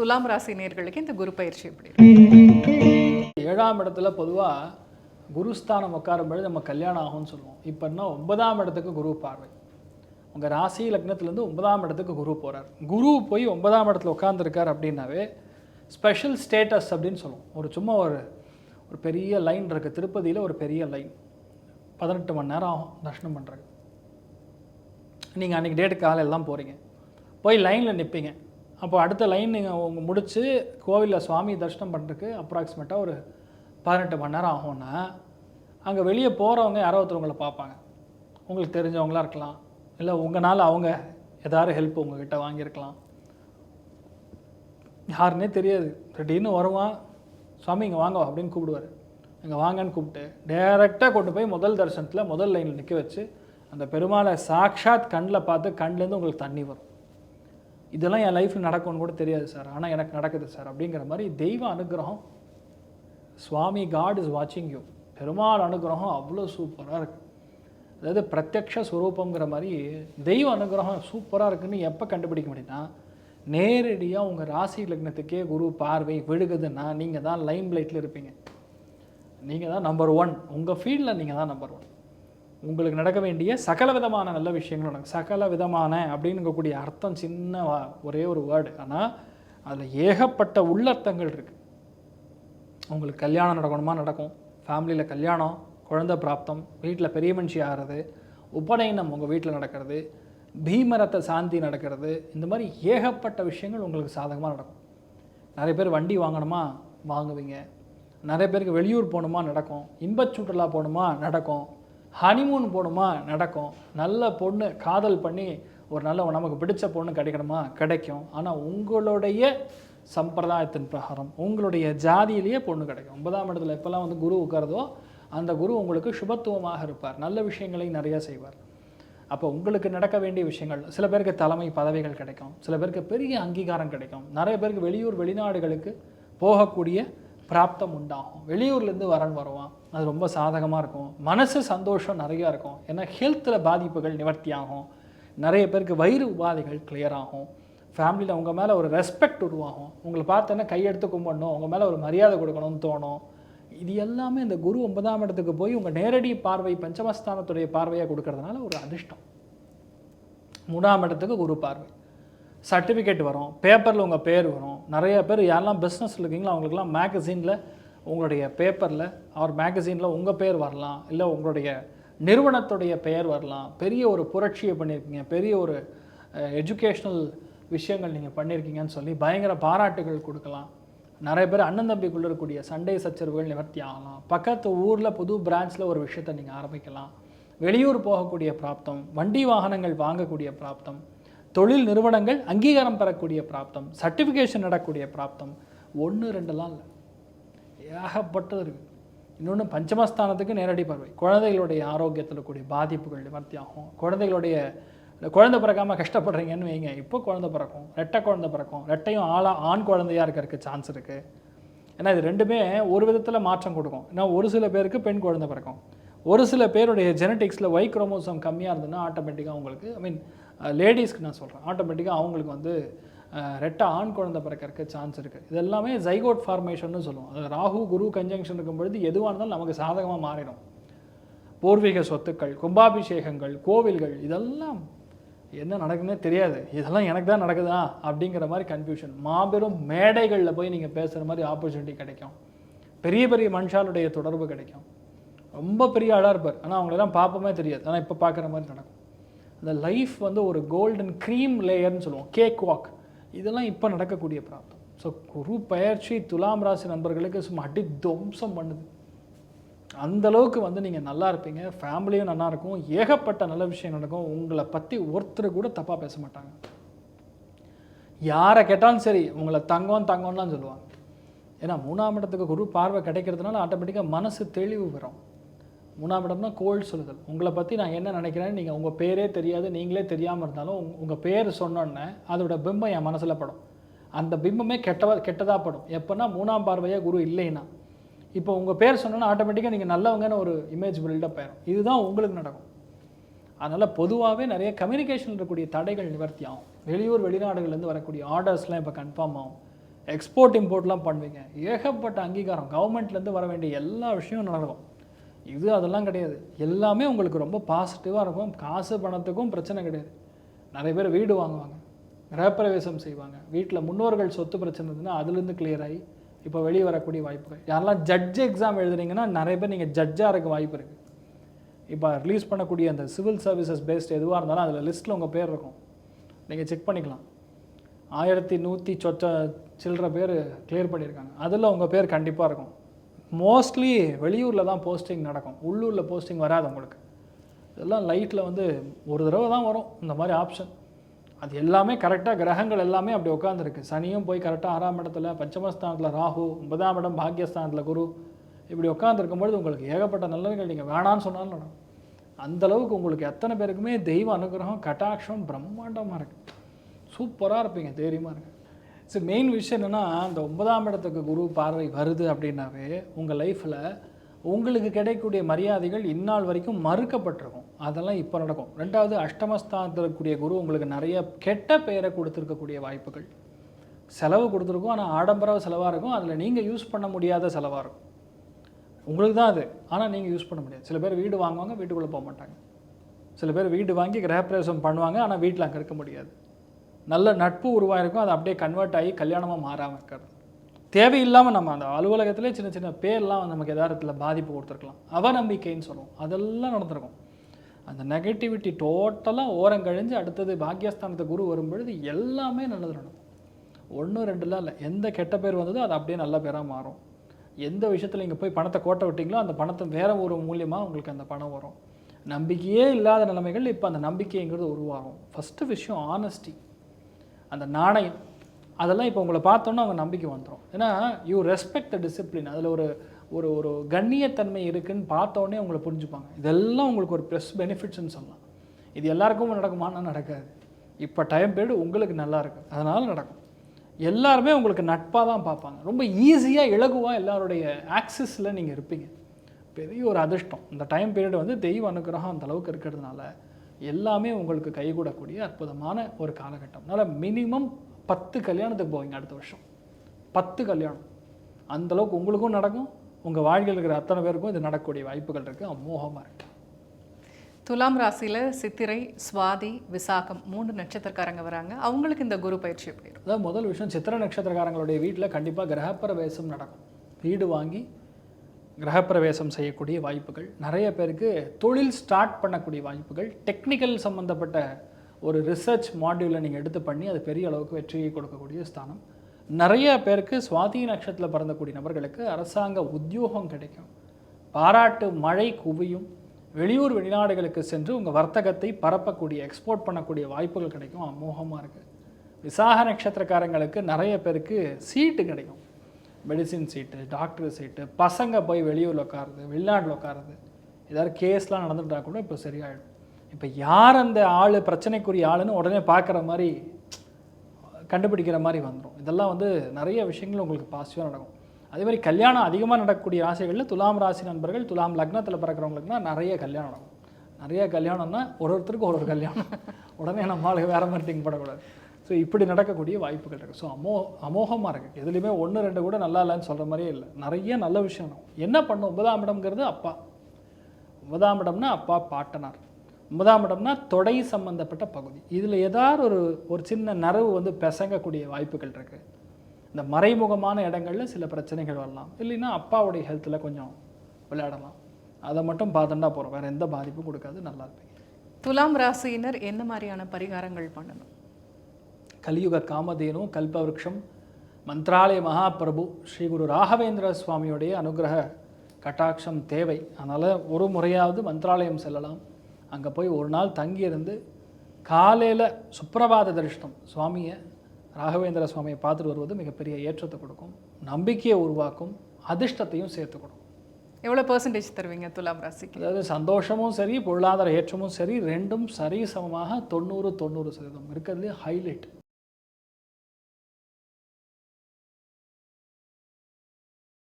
துலாம் ராசி நேர்களுக்கு இந்த குரு பயிற்சி எப்படி? ஏழாம் இடத்துல பொதுவாக குருஸ்தானம் உட்காரும் பொழுது நம்ம கல்யாணம் ஆகும்னு சொல்லுவோம். இப்போன்னா ஒன்பதாம் இடத்துக்கு குரு பார்வை. உங்கள் ராசி லக்னத்துலேருந்து ஒன்பதாம் இடத்துக்கு குரு போகிறார் குரு போய் ஒன்பதாம் இடத்துல உட்காந்துருக்கார் அப்படின்னாவே ஸ்பெஷல் ஸ்டேட்டஸ் அப்படின்னு சொல்லுவோம். ஒரு சும்மா ஒரு ஒரு பெரிய லைன் இருக்குது திருப்பதியில் ஒரு பெரிய லைன் பதினெட்டு மணி நேரம் ஆகும் தர்ஷனம் பண்ணுறது நீங்கள் அன்றைக்கி டேட்டு காலையில் தான் போகிறீங்க போய் லைனில் நிற்பீங்க அப்போ அடுத்த லைன் நீங்கள் உங்க முடித்து கோவிலில் சுவாமி தரிசனம் பண்ணுறதுக்கு அப்ராக்சிமேட்டாக ஒரு பதினெட்டு மணி நேரம் ஆகும்னா அங்கே வெளியே போகிறவங்க யாரோ ஒருத்தர் உங்களை பார்ப்பாங்க. உங்களுக்கு தெரிஞ்சவங்களா இருக்கலாம். இல்லை உங்களால் அவங்க ஏதாவது ஹெல்ப் உங்ககிட்ட வாங்கியிருக்கலாம். யாருன்னே தெரியாது. திடீர்னு வருவான் சுவாமி இங்கே வாங்க அப்படின்னு கூப்பிடுவார். இங்கே வாங்கன்னு கூப்பிட்டு டைரெக்டாக கொண்டு போய் முதல் தரிசனத்தில் முதல் லைனில் நிற்க வச்சு அந்த பெருமாளை சாக்ஷாத் கண்ணில் பார்த்து கண்லேருந்து உங்களுக்கு தண்ணி வரும். இதெல்லாம் என் லைஃப்பில் நடக்கும்னு கூட தெரியாது சார். ஆனால் எனக்கு நடக்குது சார். அப்படிங்கிற மாதிரி தெய்வ அனுகிரகம் சுவாமி காட் இஸ் வாட்சிங் யூ பெருமாள் அனுகிரகம் அவ்வளோ சூப்பராக இருக்குது அதாவது பிரத்யக்ஷ ஸ்வரூபங்கிற மாதிரி தெய்வ அனுகிரகம் சூப்பராக இருக்குதுன்னு எப்போ கண்டுபிடிக்க முடியும்னா நேரடியாக உங்கள் ராசி லக்னத்துக்கே குரு பார்வை விழுகுதுன்னா நீங்கள் தான் லைம் லைட்டில் இருப்பீங்க. நீங்கள் தான் நம்பர் ஒன் உங்கள் ஃபீல்டில் நீங்கள் தான் நம்பர் ஒன் உங்களுக்கு நடக்க வேண்டிய சகல விதமான நல்ல விஷயங்கள் நடக்கும் சகல விதமான அப்படின்னுக்கூடிய அர்த்தம் சின்ன ஒரே ஒரு வேர்டு ஆனால் அதில் ஏகப்பட்ட உள்ளர்த்தங்கள் இருக்குது உங்களுக்கு கல்யாணம் நடக்கணுமா? நடக்கும். ஃபேமிலியில் கல்யாணம் குழந்தை பிராப்தம் வீட்டில் பெரிய மனுஷி ஆகிறது உபநயனம் உங்கள் வீட்டில் நடக்கிறது பீமரத்த சாந்தி நடக்கிறது இந்த மாதிரி ஏகப்பட்ட விஷயங்கள் உங்களுக்கு சாதகமாக நடக்கும். நிறைய பேர் வண்டி வாங்கணுமா? வாங்குவீங்க. நிறைய பேருக்கு வெளியூர் போகணுமா? நடக்கும். இன்பச் சுற்றுலா போகணுமா? நடக்கும். ஹனிமூன் போகணுமா நடக்கும். நல்ல பொண்ணு காதல் பண்ணி ஒரு நல்ல நமக்கு பிடிச்ச பொண்ணு கிடைக்கணுமா? கிடைக்கும். ஆனால் உங்களுடைய சம்பிரதாயத்தின் பிரகாரம் உங்களுடைய ஜாதியிலேயே பொண்ணு கிடைக்கும். ஒன்பதாம் இடத்துல எப்போல்லாம் வந்து குரு உட்காருதோ அந்த குரு உங்களுக்கு சுபத்துவமாக இருப்பார். நல்ல விஷயங்களை நிறையா செய்வார். அப்போ உங்களுக்கு நடக்க வேண்டிய விஷயங்கள் சில பேருக்கு தலைமை பதவிகள் கிடைக்கும். சில பேருக்கு பெரிய அங்கீகாரம் கிடைக்கும். நிறைய பேருக்கு வெளியூர் வெளிநாடுகளுக்கு போகக்கூடிய பிராப்தம் உண்டாகும் வெளியூர்லேருந்து வரன் வருவான். அது ரொம்ப சாதகமாக இருக்கும். மனசு சந்தோஷம் நிறையா இருக்கும். ஏன்னா ஹெல்த்தில் பாதிப்புகள் நிவர்த்தி ஆகும் நிறைய பேருக்கு வயிறு உபாதைகள் கிளியர் ஆகும். ஃபேமிலியில் உங்கள் மேலே ஒரு ரெஸ்பெக்ட் உருவாகும். உங்களை பார்த்தோன்னா கையெடுத்து கும்பிடணும். உங்கள் மேலே ஒரு மரியாதை கொடுக்கணும்னு தோணும். இது எல்லாமே இந்த குரு ஒன்பதாம் இடத்துக்கு போய் உங்கள் நேரடி பார்வை பஞ்சமஸ்தானத்துடைய பார்வையாக கொடுக்கறதுனால ஒரு அதிர்ஷ்டம். மூணாம் இடத்துக்கு குரு பார்வை. சர்டிஃபிகேட் வரும். பேப்பரில் உங்கள் பேர் வரும். நிறைய பேர் யாரெல்லாம் பிஸ்னஸில் இருக்கீங்களோ அவங்களுக்குலாம் மேகசீனில் உங்களுடைய பேப்பரில் அவர் மேகசீனில் உங்கள் பேர் வரலாம். இல்லை உங்களுடைய நிறுவனத்துடைய பெயர் வரலாம். பெரிய ஒரு புரட்சியை பண்ணியிருக்கீங்க. பெரிய ஒரு எஜுகேஷ்னல் விஷயங்கள் நீங்கள் பண்ணியிருக்கீங்கன்னு சொல்லி பயங்கர பாராட்டுகள் கொடுக்கலாம். நிறைய பேர் அண்ணன் தம்பிக்குள்ள இருக்கக்கூடிய சண்டை சச்சரவுகள் நிவர்த்தி ஆகலாம். பக்கத்து ஊரில் புது பிரான்ச்சில் ஒரு விஷயத்தை நீங்கள் ஆரம்பிக்கலாம். வெளியூர் போகக்கூடிய பிராப்தம் வண்டி வாகனங்கள் வாங்கக்கூடிய பிராப்தம் தொழில் நிறுவனங்கள் அங்கீகாரம் பெறக்கூடிய பிராப்தம் சர்டிஃபிகேஷன் நடக்கக்கூடிய பிராப்தம் ஒன்று ரெண்டுலாம் இல்லை. ஏகப்பட்டது இருக்குது இன்னொன்று பஞ்சமஸ்தானத்துக்கு நேரடி பார்வை. குழந்தைகளுடைய ஆரோக்கியத்தில் கூடிய பாதிப்புகள் நிவர்த்தி ஆகும் குழந்தைகளுடைய குழந்தை பிறக்காமல் கஷ்டப்படுறீங்கன்னு வைங்க. இப்போ குழந்தை பிறக்கும். ரெட்டை குழந்தை பிறக்கும். ரெட்டையும் ஆளா ஆண் குழந்தையா இருக்கிறதுக்கு சான்ஸ் இருக்குது ஏன்னா இது ரெண்டுமே ஒரு விதத்தில் மாற்றம் கொடுக்கும். ஏன்னா ஒரு சில பேருக்கு பெண் குழந்தை பிறக்கும். ஒரு சில பேருடைய ஜெனட்டிக்ஸில் ஒய் குரோமோசோம் கம்மியாக இருந்ததுன்னா ஆட்டோமேட்டிக்காக உங்களுக்கு ஐ மீன் லேடிஸ்க்கு நான் சொல்கிறேன் ஆட்டோமேட்டிக்காக அவங்களுக்கு வந்து ரெட்ட ரெட்டை ஆண் குழந்தை பிறக்கிறதுக்கு சான்ஸ் இருக்குது இது எல்லாமே ஜைகோட் ஃபார்மேஷன்னு சொல்லுவோம். அது ராகு குரு கன்ஜங்ஷன் இருக்கும் பொழுது எதுவாக இருந்தாலும் நமக்கு சாதகமாக மாறிடும். பூர்வீக சொத்துக்கள் கும்பாபிஷேகங்கள் கோவில்கள் இதெல்லாம் என்ன நடக்குன்னே தெரியாது. இதெல்லாம் எனக்கு தான் நடக்குதா? அப்படிங்கிற மாதிரி கன்ஃபியூஷன் மாபெரும் மேடைகளில் போய் நீங்கள் பேசுகிற மாதிரி ஆப்பர்ச்சுனிட்டி கிடைக்கும். பெரிய பெரிய மனுஷாலுடைய தொடர்பு கிடைக்கும். ரொம்ப பெரிய ஆளாக இருப்பார். ஆனால் அவங்களெல்லாம் பார்ப்போமே தெரியாது. ஆனால் இப்போ பார்க்குற மாதிரி நடக்கும். அந்த லைஃப் வந்து ஒரு கோல்டன் க்ரீம் லேயர்னு சொல்லுவோம். கேக் வாக் இதெல்லாம் இப்போ நடக்கக்கூடிய பிராப்தம். ஸோ குரு பயிற்சி துலாம் ராசி நண்பர்களுக்கு சும்மா அடி துவம்சம் பண்ணுது. அந்த அளவுக்கு வந்து நீங்கள் நல்லா இருப்பீங்க. ஃபேமிலியும் நல்லா இருக்கும். ஏகப்பட்ட நல்ல விஷயம் நடக்கும். உங்களை பற்றி ஒருத்தர் கூட தப்பாக பேச மாட்டாங்க. யாரை கேட்டாலும் சரி உங்களை தங்கம் தங்கம்லாம் சொல்லுவாங்க. ஏன்னா மூணாம் இடத்துக்கு குரு பார்வை கிடைக்கிறதுனால ஆட்டோமேட்டிக்காக மனசு தெளிவு வரும். மூணாம் இடம்னா கோல் சொல்லுதல். உங்களை பற்றி நான் என்ன நினைக்கிறேன்னு நீங்கள் உங்கள் பேரே தெரியாது நீங்களே தெரியாமல் இருந்தாலும் உங் உங்கள் பேர் சொன்னோன்னே அதோட பிம்பம் என் மனசில் படும். அந்த பிம்பமே கெட்டவா கெட்டதாக படும். எப்போன்னா மூணாம் பார்வையாக குரு இல்லைன்னா. இப்போ உங்கள் பேர் சொன்னோன்னா ஆட்டோமேட்டிக்காக நீங்கள் நல்லவங்கன்னு ஒரு இமேஜ் பில்டப் ஆயிரும். இதுதான் உங்களுக்கு நடக்கும். அதனால் பொதுவாகவே நிறைய கம்யூனிகேஷன் இருக்கக்கூடிய தடைகள் நிவர்த்தி ஆகும். வெளியூர் வெளிநாடுகள்லேருந்து வரக்கூடிய ஆர்டர்ஸ்லாம் இப்போ கன்ஃபார்ம் ஆகும். எக்ஸ்போர்ட் இம்போர்ட்லாம் பண்ணுவீங்க. ஏகப்பட்ட அங்கீகாரம். கவர்மெண்ட்லேருந்து வர வேண்டிய எல்லா விஷயமும் நடக்கும். இது அதெல்லாம் கிடையாது. எல்லாமே உங்களுக்கு ரொம்ப பாசிட்டிவாக இருக்கும். காசு பணத்துக்கும் பிரச்சனை கிடையாது. நிறைய பேர் வீடு வாங்குவாங்க. கிரகப்பிரவேசம் செய்வாங்க. வீட்டில் முன்னோர்கள் சொத்து பிரச்சனை இருந்ததுன்னா அதுலேருந்து கிளியர் ஆகி இப்போ வெளியே வரக்கூடிய வாய்ப்புகள். யாரெல்லாம் ஜட்ஜ் எக்ஸாம் எழுதுனீங்கன்னா நிறைய பேர் நீங்கள் ஜட்ஜாக இருக்க வாய்ப்பு இருக்குது இப்போ ரிலீஸ் பண்ணக்கூடிய அந்த சிவில் சர்வீசஸ் பேஸ்ட் எதுவாக இருந்தாலும் அதில் லிஸ்ட்டில் உங்கள் பேர் இருக்கும். நீங்கள் செக் பண்ணிக்கலாம். ஆயிரத்தி நூற்றி சொச்ச சில்லற பேர் கிளியர் பண்ணியிருக்காங்க. அதில் உங்கள் பேர் கண்டிப்பாக இருக்கும். மோஸ்ட்லி வெளியூரில் தான் போஸ்டிங் நடக்கும். உள்ளூரில் போஸ்டிங் வராது உங்களுக்கு. இதெல்லாம் லைட்டில் வந்து ஒரு தடவை தான் வரும். இந்த மாதிரி ஆப்ஷன் அது எல்லாமே கரெக்டாக கிரகங்கள் எல்லாமே அப்படி உட்காந்துருக்கு சனியும் போய் கரெக்டாக ஆறாம் இடத்துல பஞ்சமஸ்தானத்தில் ராகு ஒன்பதாம் இடம் பாக்கியஸ்தானத்தில் குரு இப்படி உட்காந்துருக்கும்பொழுது உங்களுக்கு ஏகப்பட்ட நல்லவர்கள் நீங்கள் வேணான்னு சொன்னாலும் நடக்கும். அந்தளவுக்கு உங்களுக்கு எத்தனை பேருக்குமே தெய்வ அனுகிரகம் கட்டாட்சம் பிரம்மாண்டமாக இருக்குது சூப்பராக இருப்பீங்க தைரியமாக இருக்குது ஸோ மெயின் விஷயம் என்னென்னா அந்த ஒன்பதாம் இடத்துக்கு குரு பார்வை வருது அப்படின்னாவே உங்கள் லைஃப்பில் உங்களுக்கு கிடைக்கக்கூடிய மரியாதைகள் இந்நாள் வரைக்கும் மறுக்கப்பட்டிருக்கும். அதெல்லாம் இப்போ நடக்கும். ரெண்டாவது அஷ்டமஸ்தானத்தில் இருக்கக்கூடிய குரு உங்களுக்கு நிறைய கெட்ட பெயரை கொடுத்துருக்கக்கூடிய வாய்ப்புகள். செலவு கொடுத்துருக்கும். ஆனால் ஆடம்பர செலவாக இருக்கும். அதில் நீங்கள் யூஸ் பண்ண முடியாத செலவாக இருக்கும். உங்களுக்கு தான் அது. ஆனால் நீங்கள் யூஸ் பண்ண முடியாது. சில பேர் வீடு வாங்குவாங்க வீட்டுக்குள்ளே போக மாட்டாங்க. சில பேர் வீடு வாங்கி கிரகப்பிரவேசம் பண்ணுவாங்க ஆனால் வீட்டில் அங்கே இருக்க முடியாது. நல்ல நட்பு உருவாயிருக்கும் அது அப்படியே கன்வெர்ட் ஆகி கல்யாணமாக மாறாமல் இருக்கிறது. தேவையில்லாமல் நம்ம அந்த அலுவலகத்திலே சின்ன சின்ன பேர்லாம் நமக்கு எதாரத்தில் பாதிப்பு கொடுத்துருக்கலாம். அவநம்பிக்கைன்னு சொல்லுவோம். அதெல்லாம் நடந்திருக்கும். அந்த நெகட்டிவிட்டி டோட்டலாக ஓரம் கழிஞ்சு அடுத்தது பாக்கியஸ்தானத்தை குரு வரும்பொழுது எல்லாமே நல்லது நடக்கும். ஒன்று ரெண்டுலாம் இல்லை. எந்த கெட்ட பேர் வந்ததோ அது அப்படியே நல்ல பேராக மாறும். எந்த விஷயத்தில் நீங்கள் போய் பணத்தை கோட்டை விட்டிங்களோ அந்த பணத்தை வேற ஒரு மூலியமாக உங்களுக்கு அந்த பணம் வரும். நம்பிக்கையே இல்லாத நிலைமைகள் இப்போ அந்த நம்பிக்கைங்கிறது உருவாகும். ஃபஸ்ட்டு விஷயம் ஆனஸ்டி அந்த நாணயம் அதெல்லாம் இப்போ உங்களை பார்த்தோன்னா அவங்க நம்பிக்கை வந்துடும் ஏன்னா யூ ரெஸ்பெக்ட் த டிசிப்ளின் அதில் ஒரு ஒரு ஒரு கண்ணியத்தன்மை இருக்குன்னு பார்த்தோன்னே உங்களை புரிஞ்சுப்பாங்க. இதெல்லாம் உங்களுக்கு ஒரு ப்ளஸ் பெனிஃபிட்ஸ்னு சொல்லலாம். இது எல்லாருக்கும் நடக்குமானா நடக்காது. இப்போ டைம் பீரியட் உங்களுக்கு நல்லா இருக்கு. அதனால் நடக்கும். எல்லாருமே உங்களுக்கு நட்பாக தான் பார்ப்பாங்க. ரொம்ப ஈஸியாக இலகுவாக எல்லாருடைய ஆக்சஸில் நீங்கள் இருப்பீங்க. பெரிய ஒரு அதிர்ஷ்டம். இந்த டைம் பீரியட் வந்து தெய்வ அனுகிரகம் அந்த அளவுக்கு இருக்கிறதுனால எல்லாமே உங்களுக்கு கைகூடக்கூடிய அற்புதமான ஒரு காலகட்டம். அதனால் மினிமம் பத்து கல்யாணத்துக்கு போவீங்க அடுத்த வருஷம். பத்து கல்யாணம். அந்த அளவுக்கு உங்களுக்கும் நடக்கும். உங்கள் வாழ்க்கையில் இருக்கிற அத்தனை பேருக்கும் இது நடக்கக்கூடிய வாய்ப்புகள் இருக்குது அமோகமாக இருக்குது துலாம் ராசியில சித்திரை சுவாதி விசாகம் மூணு நட்சத்திரக்காரங்க வராங்க. அவங்களுக்கு இந்த குரு பயிற்சி எப்படி இருக்கும்? அதாவது முதல் விஷயம். சித்திர நட்சத்திரக்காரங்களுடைய வீட்டில் கண்டிப்பாக கிரகப்பிரவேசம் நடக்கும். வீடு வாங்கி கிரகப்பிரவேசம் செய்யக்கூடிய வாய்ப்புகள். நிறைய பேருக்கு தொழில் ஸ்டார்ட் பண்ணக்கூடிய வாய்ப்புகள். டெக்னிக்கல் சம்மந்தப்பட்ட ஒரு ரிசர்ச் மாடியூலை நீங்கள் எடுத்து பண்ணி அது பெரிய அளவுக்கு வெற்றியை கொடுக்கக்கூடிய ஸ்தானம். நிறைய பேருக்கு சுவாதி நட்சத்திரத்தில் பிறந்தக்கூடிய நபர்களுக்கு அரசாங்க உத்தியோகம் கிடைக்கும். பாராட்டு மழை குவியும். வெளியூர் வெளிநாடுகளுக்கு சென்று உங்கள் வர்த்தகத்தை பரப்பக்கூடிய எக்ஸ்போர்ட் பண்ணக்கூடிய வாய்ப்புகள் கிடைக்கும். அமோகமாக இருக்குது விசாக நட்சத்திரக்காரங்களுக்கு நிறைய பேருக்கு சீட்டு கிடைக்கும். மெடிசின் சீட்டு டாக்டர் சீட்டு பசங்க போய் வெளியூரில் உட்காருது வெளிநாட்டில் உட்காருது ஏதாவது கேஸ்லாம் நடந்துட்டா கூட இப்போ சரியாயிடும். இப்போ யார் அந்த ஆள் பிரச்சனைக்குரிய ஆளுன்னு உடனே பார்க்குற மாதிரி கண்டுபிடிக்கிற மாதிரி வந்துடும் இதெல்லாம் வந்து நிறைய விஷயங்கள் உங்களுக்கு பாசிட்டிவாக நடக்கும். அதே மாதிரி கல்யாணம் அதிகமாக நடக்கக்கூடிய ராசிகளில் துலாம் ராசி நண்பர்கள் துலாம் லக்னத்தில் பிறக்கிறவங்களுக்குனா நிறைய கல்யாணம் நடக்கும். நிறைய கல்யாணம்னா ஒரு ஒருத்தருக்கு ஒரு ஒரு கல்யாணம். உடனே நம்ம ஆளுக்கு வேறு மாதிரி திங்க் பண்ணக்கூடாது. ஸோ இப்படி நடக்கக்கூடிய வாய்ப்புகள் இருக்குது ஸோ அமோ அமோகமாக இருக்குது எதுலேயுமே ஒன்று ரெண்டு கூட நல்லா இல்லைன்னு சொல்கிற மாதிரியே இல்லை. நிறைய நல்ல விஷயம் என்ன பண்ணும்? ஒன்பதாம் இடம்ங்கிறது அப்பா. ஒன்பதாம் இடம்னா அப்பா பாட்டனார். ஒன்பதாம் இடம்னா தொடை சம்பந்தப்பட்ட பகுதி. இதில் ஏதாவது ஒரு ஒரு சின்ன நரவு வந்து பிசங்கக்கூடிய வாய்ப்புகள் இருக்குது இந்த மறைமுகமான இடங்கள்ல சில பிரச்சனைகள் வரலாம். இல்லைன்னா அப்பாவுடைய ஹெல்த்தில் கொஞ்சம் விளையாடலாம். அதை மட்டும் பார்த்துட்டா போகிறோம் வேறு எந்த பாதிப்பும் கொடுக்காது. நல்லா இருப்பீங்க. துலாம் ராசியினர் என்ன மாதிரியான பரிகாரங்கள் பண்ணணும்? கலியுக காமதேனு கல்பவருஷம் மந்த்ராலய மகாபிரபு ஸ்ரீ குரு ராகவேந்திர சுவாமியுடைய அனுகிரக கட்டாட்சம் தேவை. அதனால் ஒரு முறையாவது மந்த்ராலயம் செல்லலாம். அங்கே போய் ஒரு நாள் தங்கியிருந்து காலையில் சுப்பிரபாத தரிசனம் சுவாமியை ராகவேந்திர சுவாமியை பார்த்துட்டு வருவது மிகப்பெரிய ஏற்றத்தை கொடுக்கும். நம்பிக்கையை உருவாக்கும் அதிர்ஷ்டத்தையும் சேர்த்து கொடுக்கும். எவ்வளோ பர்சன்டேஜ் தருவீங்க துலாம் ராசிக்கு? அதாவது சந்தோஷமும் சரி பொருளாதார ஏற்றமும் சரி ரெண்டும் சரிசமமாக தொண்ணூறு தொண்ணூறு சதவீதம். இருக்கிறதுலே ஹைலைட்